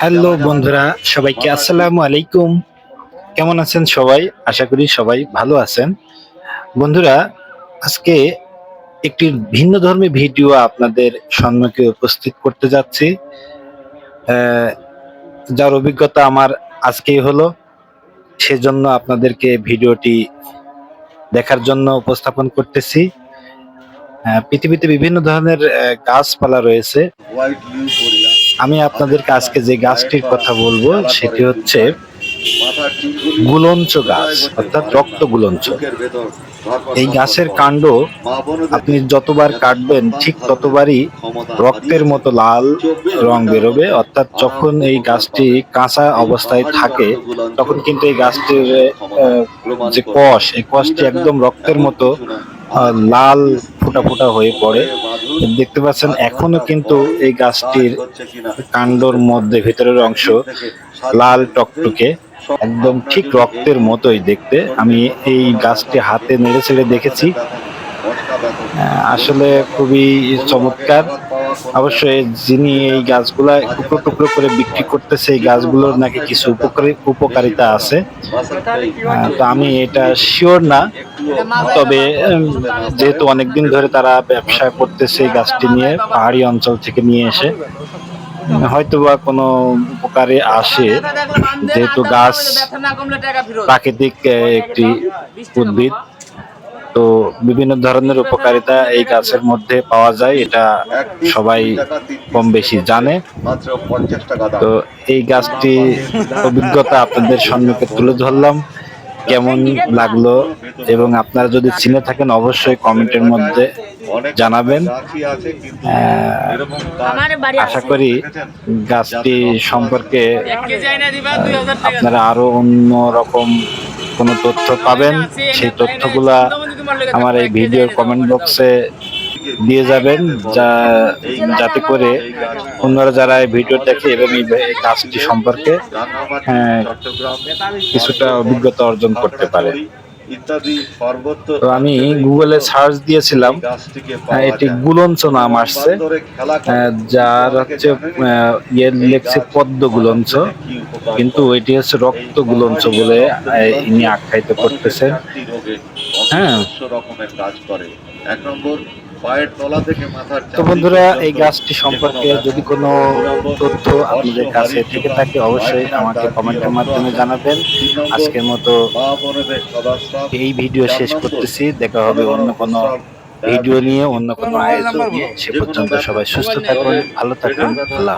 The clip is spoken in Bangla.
হ্যালো বন্ধুরা সবাইকে আসসালামু আলাইকুম। কেমন আছেন সবাই? আশা করি সবাই ভালো আছেন। বন্ধুরা আজকে একটি ভিন্ন ধর্মী ভিডিও আপনাদের সম্মুখে উপস্থিত করতে যাচ্ছি। যার অভিজ্ঞতা আমার আজকেই হলো সেজন্য আপনাদেরকে ভিডিওটি দেখার জন্য উপস্থাপন করতেছি। পৃথিবীতে বিভিন্ন ধরনের গাছপালা রয়েছে আমি আপনাদেরকে আজকে যে গাছটির কথা বলব, সেটি হচ্ছে গুলঞ্চ গাছ, অর্থাৎ রক্ত গুলঞ্চ এই গাছের। কাণ্ড আপনি যতবার কাটবেন, ঠিক ততবারই রক্তের মতো লাল রং বেরোবে অর্থাৎ যখন এই গাছটি কাঁচা অবস্থায় থাকে, তখন কিন্তু এই গাছটির যে কষ, এই কষটি একদম রক্তের মতো লাল ফোটা ফোটা হয়ে পড়ে। দেখতে পাচ্ছেন, এখনও কিন্তু এই গাছটির কাণ্ডর মধ্যে ভেতরের অংশ লাল টকটকে, একদম ঠিক রক্তের মতোই দেখতে। আমি এই গাছটি হাতে নেড়ে ছেড়ে দেখেছি আসলে খুবই চমৎকার। অবশ্যই যিনি এই গাছগুলা টুকরো টুকরো করে বিক্রি করতেছে এই গাছগুলোর নাকি কিছু উপকারী উপকারিতা আছে। তো আমি এটা শিওর না তবে যেহেতু অনেকদিন ধরে তারা ব্যবসা করতেছে এই গাছটি নিয়ে পাহাড়ি অঞ্চল থেকে নিয়ে এসে উম, হয়তোবা কোনো উপকারে আসে। যেহেতু গাছ প্রাকৃতিক একটি উদ্ভিদ তো বিভিন্ন ধরনের উপকারিতা এই গাছের মধ্যে পাওয়া যায় এটা সবাই কম বেশি জানে। তো এই গাছটি অভিজ্ঞতা আপনাদের সম্মুখে তুলে ধরলাম কেমন লাগল এবং আপনারা যদি চিনে থাকেন অবশ্যই কমেন্টের মধ্যে জানাবেন। আশা করি গাছটি সম্পর্কে আপনারা আরও অন্য রকম কোনো তথ্য পাবেন। সেই তথ্যগুলা আমার এই ভিডিওর কমেন্ট বক্সে দিয়ে যাবেন যা যাতে করে অন্যরা যারা এই ভিডিও দেখে এবং এই গাছটি সম্পর্কে হ্যাঁ, কিছুটা অভিজ্ঞতা অর্জন করতে পারে তো আমি গুগলে সার্চ দিয়েছিলাম পাওয়া এটি গুলঞ্চ নাম আসছে। আহ, যার হচ্ছে ইয়ে লেখছে পদ্ম গুলঞ্চ কিন্তু এটি হচ্ছে রক্ত গুলঞ্চ বলে ইনি আখ্যায়িত করতেছেন হ্যাঁ। রকমের কাজ করে। এক নম্বর পায়ের তলা থেকে মাথার তো বন্ধুরা এই গাছটি সম্পর্কে যদি কোনো তথ্য আপনাদের কাছে থেকে থাকে অবশ্যই আমাকে কমেন্টের মাধ্যমে জানাবেন। আজকের মতো এই ভিডিও শেষ করতেছি। দেখা হবে অন্য কোনো ভিডিও নিয়ে অন্য কোনো আয়োজন নিয়ে। সে পর্যন্ত সবাই সুস্থ থাকুন ভালো থাকুন। আল্লাহ